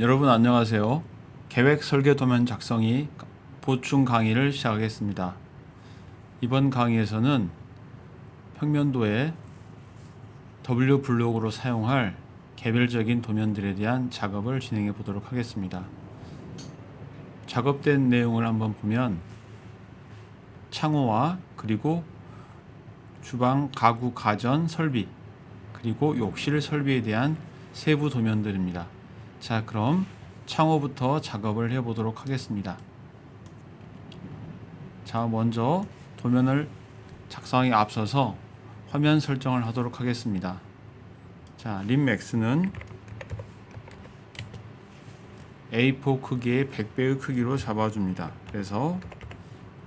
여러분 안녕하세요. 계획 설계 도면 작성이 보충 강의를 시작하겠습니다. 이번 강의에서는 평면도에 W 블록으로 사용할 개별적인 도면들에 대한 작업을 진행해 보도록 하겠습니다. 작업된 내용을 한번 보면 창호와 그리고 주방 가구 가전 설비 그리고 욕실 설비에 대한 세부 도면들입니다. 자, 그럼 창호부터 작업을 해 보도록 하겠습니다. 자, 먼저 도면을 작성에 앞서서 화면 설정을 하도록 하겠습니다. 자, 림맥스는 A4 크기의 100배의 크기로 잡아줍니다. 그래서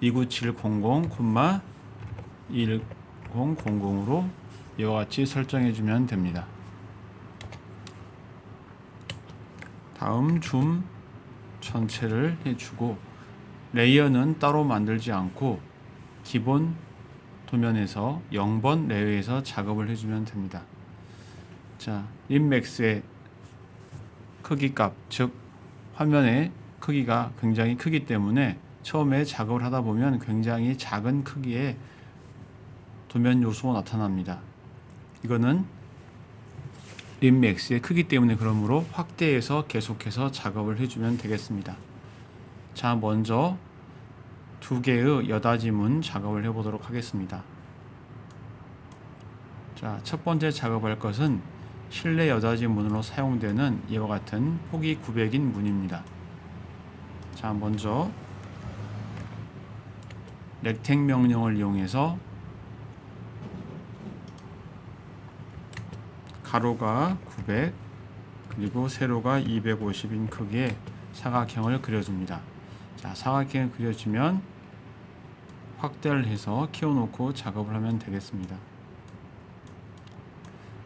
29700, 1000으로 이와 같이 설정해 주면 됩니다. 다음 줌 전체를 해주고 레이어는 따로 만들지 않고 기본 도면에서 0번 레이어에서 작업을 해주면 됩니다. 자, 인맥스의 크기 값, 즉 화면의 크기가 굉장히 크기 때문에 처음에 작업을 하다 보면 굉장히 작은 크기의 도면 요소가 나타납니다. 이거는 림맥스의 크기 때문에 그러므로 확대해서 계속해서 작업을 해주면 되겠습니다. 자, 먼저 두 개의 여닫이문 작업을 해보도록 하겠습니다. 자, 첫 번째 작업할 것은 실내 여닫이 문으로 사용되는 이와 같은 폭이 900인 문입니다. 자, 먼저 렉텍 명령을 이용해서 가로가 900 그리고 세로가 250인 크기의 사각형을 그려줍니다. 자, 사각형을 그려주면 확대를 해서 키워놓고 작업을 하면 되겠습니다.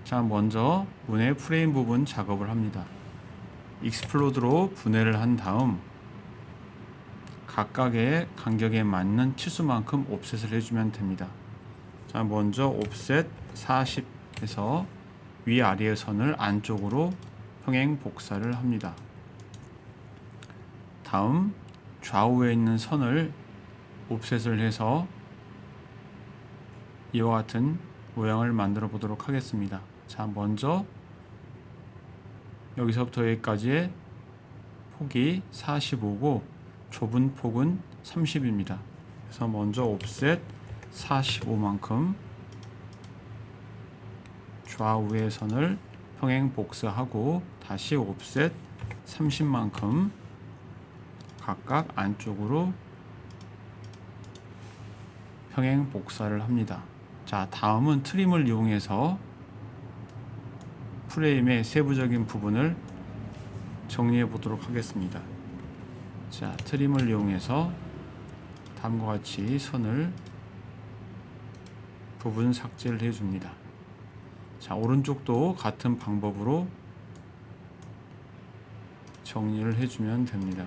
자, 먼저 문의 프레임 부분 작업을 합니다. 익스플로드로 분해를 한 다음 각각의 간격에 맞는 치수만큼 옵셋을 해주면 됩니다. 자, 먼저 옵셋 40에서 위아래의 선을 안쪽으로 평행 복사를 합니다. 다음 좌우에 있는 선을 옵셋을 해서 이와 같은 모양을 만들어 보도록 하겠습니다. 자, 먼저 여기서부터 여기까지의 폭이 45고 좁은 폭은 30입니다. 그래서 먼저 옵셋 45만큼 좌우의 선을 평행 복사하고 다시 옵셋 30만큼 각각 안쪽으로 평행 복사를 합니다. 자, 다음은 트림을 이용해서 프레임의 세부적인 부분을 정리해 보도록 하겠습니다. 자, 트림을 이용해서 다음과 같이 선을 부분 삭제를 해 줍니다. 자, 오른쪽도 같은 방법으로 정리를 해주면 됩니다.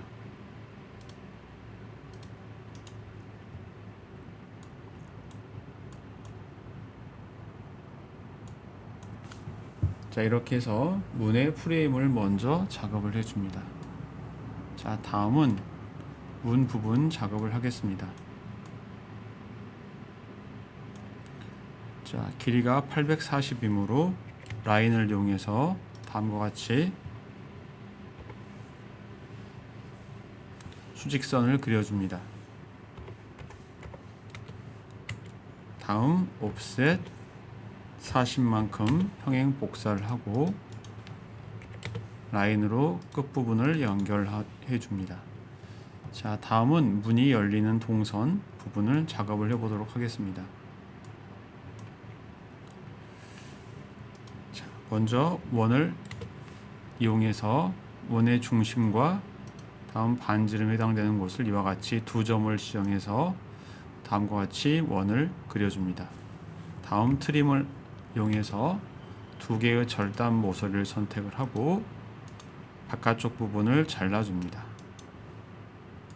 자, 이렇게 해서 문의 프레임을 먼저 작업을 해줍니다. 자, 다음은 문 부분 작업을 하겠습니다. 자, 길이가 840이므로 라인을 이용해서 다음과 같이 수직선을 그려줍니다. 다음 옵셋 40만큼 평행 복사를 하고 라인으로 끝부분을 연결해 줍니다. 자, 다음은 문이 열리는 동선 부분을 작업을 해 보도록 하겠습니다. 먼저 원을 이용해서 원의 중심과 다음 반지름에 해당되는 곳을 이와 같이 두 점을 지정해서 다음과 같이 원을 그려줍니다. 다음 트림을 이용해서 두 개의 절단 모서리를 선택을 하고 바깥쪽 부분을 잘라줍니다.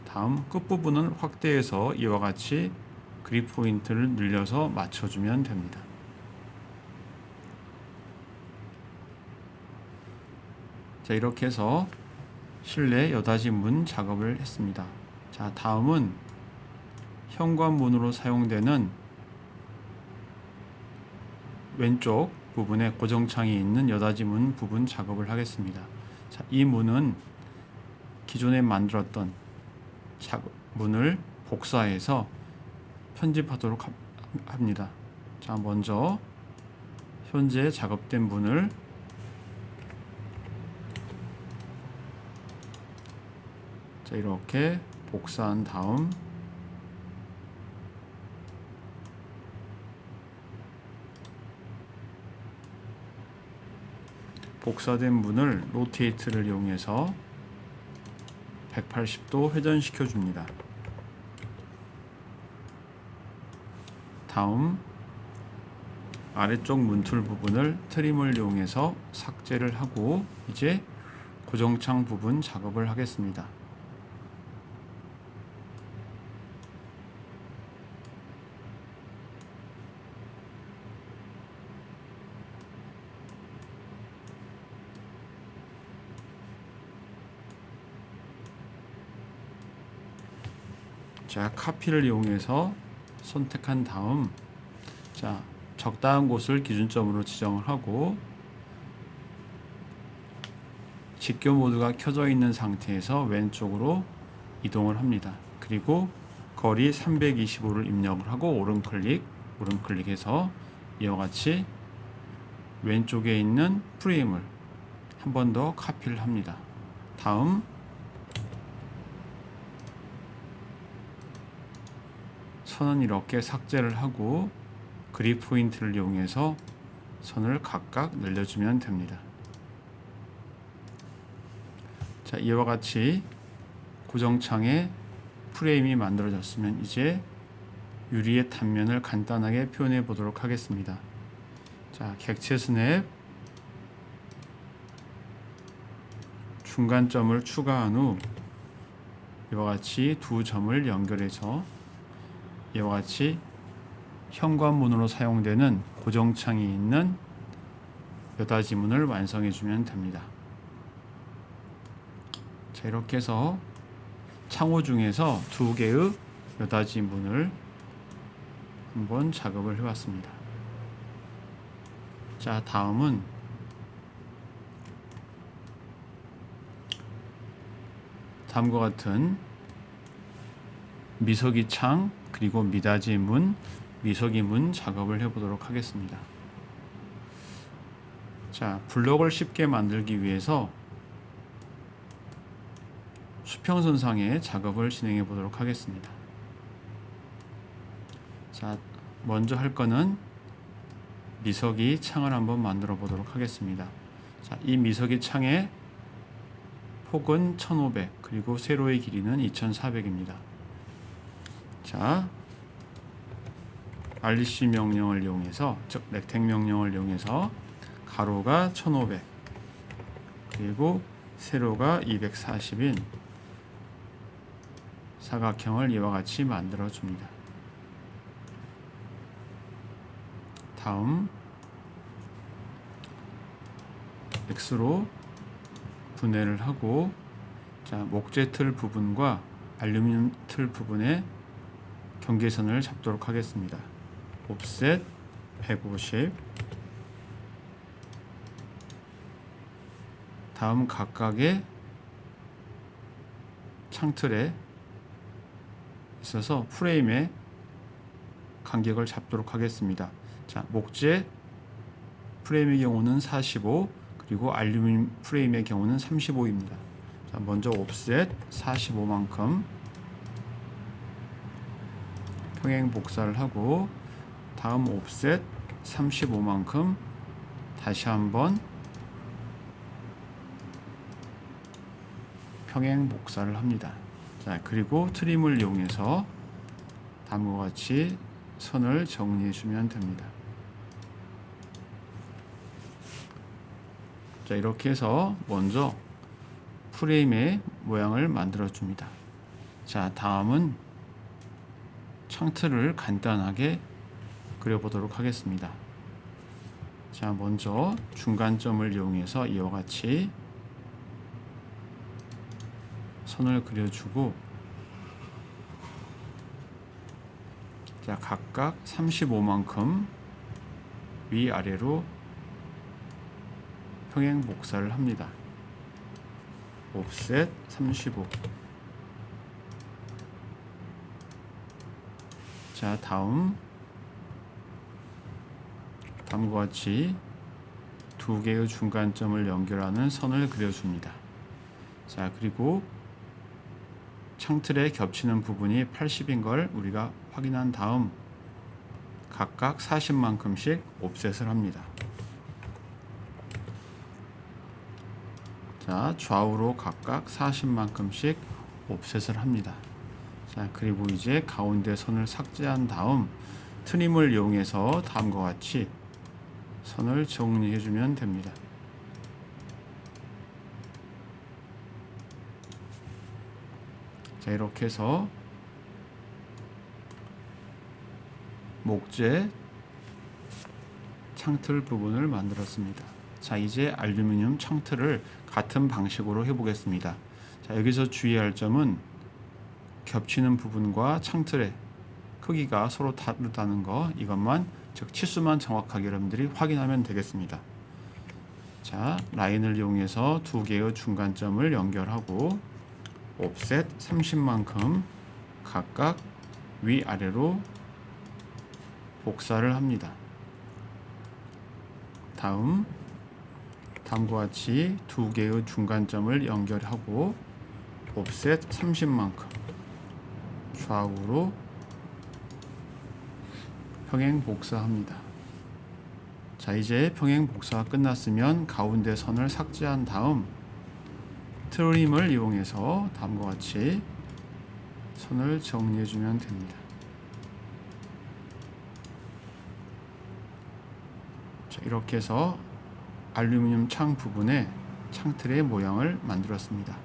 다음 끝부분을 확대해서 이와 같이 그립 포인트를 늘려서 맞춰주면 됩니다. 자 이렇게 해서 실내 여닫이 문 작업을 했습니다. 자, 다음은 현관문으로 사용되는 왼쪽 부분에 고정창이 있는 여닫이 문 부분 작업을 하겠습니다. 자, 이 문은 기존에 만들었던 문을 복사해서 편집하도록 합- 합니다. 자, 먼저 현재 작업된 문을 자, 이렇게 복사한 다음 복사된 문을 로테이트를 이용해서 180도 회전시켜 줍니다. 다음 아래쪽 문틀 부분을 트림을 이용해서 삭제를 하고 이제 고정창 부분 작업을 하겠습니다. 자, 카피를 이용해서 선택한 다음 자, 적당한 곳을 기준점으로 지정을 하고 직교 모드가 켜져 있는 상태에서 왼쪽으로 이동을 합니다. 그리고 거리 325를 입력을 하고 오른 클릭, 오른 클릭해서 이와 같이 왼쪽에 있는 프레임을 한 번 더 카피를 합니다. 다음 선은 이렇게 삭제를 하고 그립 포인트를 이용해서 선을 각각 늘려주면 됩니다. 자, 이와 같이 고정창에 프레임이 만들어졌으면 이제 유리의 단면을 간단하게 표현해 보도록 하겠습니다. 자, 객체 스냅 중간점을 추가한 후 이와 같이 두 점을 연결해서 이와 같이 현관문으로 사용되는 고정창이 있는 여닫이 문을 완성해 주면 됩니다. 자, 이렇게 해서 창호 중에서 두 개의 여닫이 문을 한번 작업을 해봤습니다. 자, 다음은 다음과 같은 미석이 창 그리고 미닫이 문, 미석이 문 작업을 해보도록 하겠습니다. 자, 블록을 쉽게 만들기 위해서 수평선상에 작업을 진행해 보도록 하겠습니다. 자, 먼저 할 거는 미석이 창을 한번 만들어 보도록 하겠습니다. 자, 이 미석이 창의 폭은 1500 그리고 세로의 길이는 2400입니다. 자, RC 명령을 이용해서 즉 렉텍 명령을 이용해서 가로가 1500 그리고 세로가 240인 사각형을 이와 같이 만들어 줍니다. 다음 X로 분해를 하고 자 목재 틀 부분과 알루미늄 틀 부분에 경계선을 잡도록 하겠습니다. 옵셋 150 다음 각각의 창틀에 있어서 프레임에 간격을 잡도록 하겠습니다. 자, 목재 프레임의 경우는 45 그리고 알루미늄 프레임의 경우는 35입니다. 자, 먼저 옵셋 45만큼 평행 복사를 하고 다음 옵셋 35만큼 다시 한번 평행 복사를 합니다. 자, 그리고 트림을 이용해서 다음과 같이 선을 정리해 주면 됩니다. 자, 이렇게 해서 먼저 프레임의 모양을 만들어 줍니다. 자, 다음은 창틀을 간단하게 그려보도록 하겠습니다. 자, 먼저 중간점을 이용해서 이와 같이 선을 그려주고 자 각각 35만큼 위아래로 평행 복사를 합니다. 옵셋 35. 자, 다음 다음과 같이 두 개의 중간점을 연결하는 선을 그려줍니다. 자, 그리고 창틀에 겹치는 부분이 80인 걸 우리가 확인한 다음 각각 40만큼씩 옵셋을 합니다. 자, 좌우로 각각 40만큼씩 옵셋을 합니다. 자, 그리고 이제 가운데 선을 삭제한 다음 트림을 이용해서 다음과 같이 선을 정리해 주면 됩니다. 자, 이렇게 해서 목재 창틀 부분을 만들었습니다. 자, 이제 알루미늄 창틀을 같은 방식으로 해 보겠습니다. 자, 여기서 주의할 점은 겹치는 부분과 창틀의 크기가 서로 다르다는 거 이것만 즉 치수만 정확하게 여러분들이 확인하면 되겠습니다. 자, 라인을 이용해서 두 개의 중간점을 연결하고 옵셋 30만큼 각각 위아래로 복사를 합니다. 다음 다음과 같이 두 개의 중간점을 연결하고 옵셋 30만큼 좌우로 평행 복사합니다. 자, 이제 평행 복사가 끝났으면 가운데 선을 삭제한 다음 트림을 이용해서 다음과 같이 선을 정리해 주면 됩니다. 자, 이렇게 해서 알루미늄 창 부분에 창틀의 모양을 만들었습니다.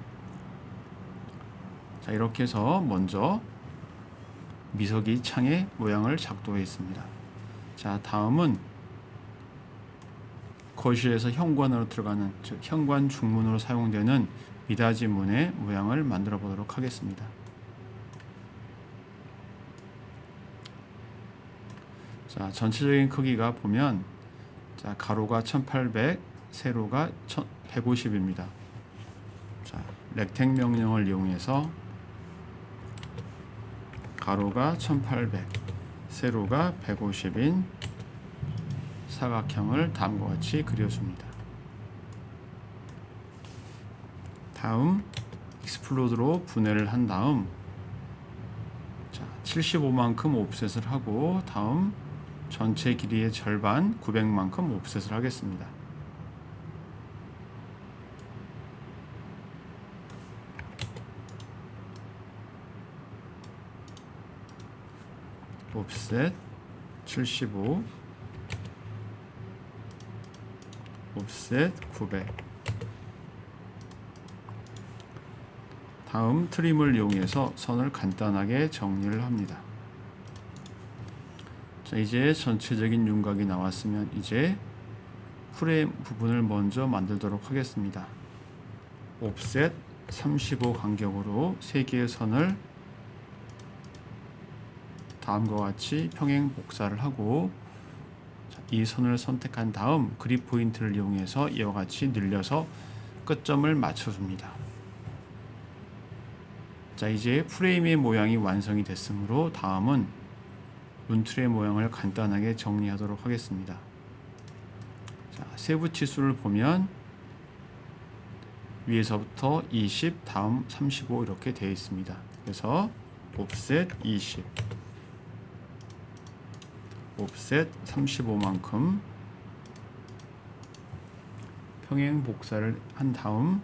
자, 이렇게 해서 먼저 미석이 창의 모양을 작도했습니다. 자, 다음은 거실에서 현관으로 들어가는 즉 현관 중문으로 사용되는 미닫이 문의 모양을 만들어 보도록 하겠습니다. 자, 전체적인 크기가 보면 자, 가로가 1800, 세로가 150입니다. 자, 렉탱 명령을 이용해서 가로가 1800, 세로가 150인 사각형을 다음과 같이 그려줍니다. 다음 익스플로드로 분해를 한 다음 자, 75만큼 옵셋을 하고 다음 전체 길이의 절반 900만큼 옵셋을 하겠습니다. 옵셋 75 옵셋 900 다음 트림을 이용해서 선을 간단하게 정리를 합니다. 자, 이제 전체적인 윤곽이 나왔으면 이제 프레임 부분을 먼저 만들도록 하겠습니다. 옵셋 35 간격으로 3개의 선을 다음과 같이 평행 복사를 하고 이 선을 선택한 다음 그립 포인트를 이용해서 이와 같이 늘려서 끝점을 맞춰줍니다. 자 이제 프레임의 모양이 완성이 됐으므로 다음은 문틀의 모양을 간단하게 정리하도록 하겠습니다. 자, 세부 치수를 보면 위에서부터 20 다음 35 이렇게 되어 있습니다. 그래서 옵셋 20 옵셋 35만큼 평행 복사를 한 다음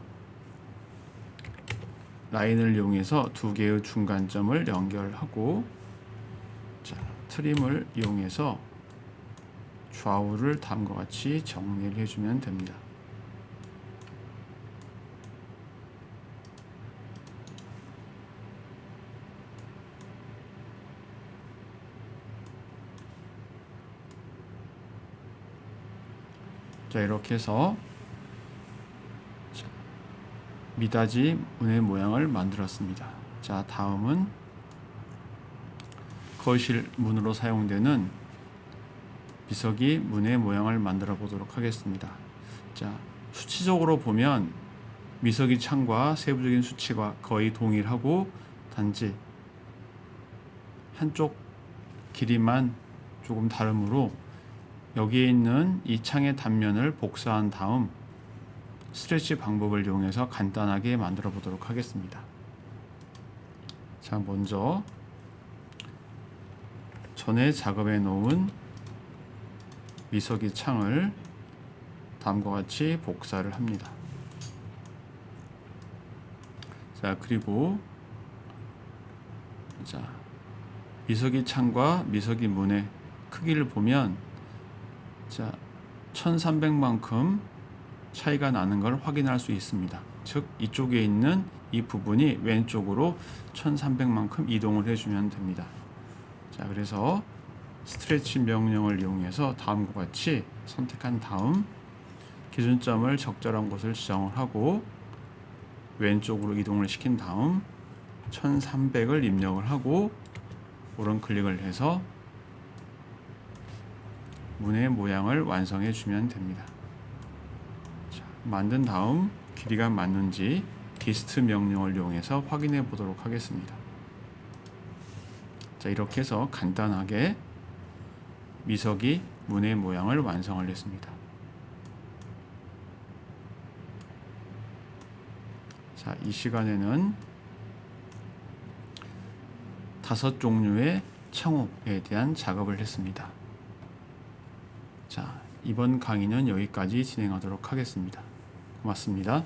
라인을 이용해서 두 개의 중간점을 연결하고 자, 트림을 이용해서 좌우를 다음과 같이 정리를 해주면 됩니다. 자 이렇게 해서 미닫이 문의 모양을 만들었습니다. 자, 다음은 거실 문으로 사용되는 비석이 문의 모양을 만들어 보도록 하겠습니다. 자, 수치적으로 보면 미석이 창과 세부적인 수치가 거의 동일하고 단지 한쪽 길이만 조금 다르므로 여기에 있는 이 창의 단면을 복사한 다음 스트레치 방법을 이용해서 간단하게 만들어 보도록 하겠습니다. 자, 먼저 전에 작업해 놓은 미석이 창을 다음과 같이 복사를 합니다. 자, 그리고 자, 미석이 창과 미석이 문의 크기를 보면 자, 1300만큼 차이가 나는 걸 확인할 수 있습니다. 즉 이쪽에 있는 이 부분이 왼쪽으로 1300만큼 이동을 해주면 됩니다. 자, 그래서 스트레치 명령을 이용해서 다음과 같이 선택한 다음 기준점을 적절한 곳을 지정을 하고 왼쪽으로 이동을 시킨 다음 1300을 입력을 하고 오른 클릭을 해서 문의 모양을 완성해 주면 됩니다. 자, 만든 다음 길이가 맞는지 디스트 명령을 이용해서 확인해 보도록 하겠습니다. 자, 이렇게 해서 간단하게 미석이 문의 모양을 완성을 했습니다. 자, 이 시간에는 다섯 종류의 창호에 대한 작업을 했습니다. 자, 이번 강의는 여기까지 진행하도록 하겠습니다. 고맙습니다.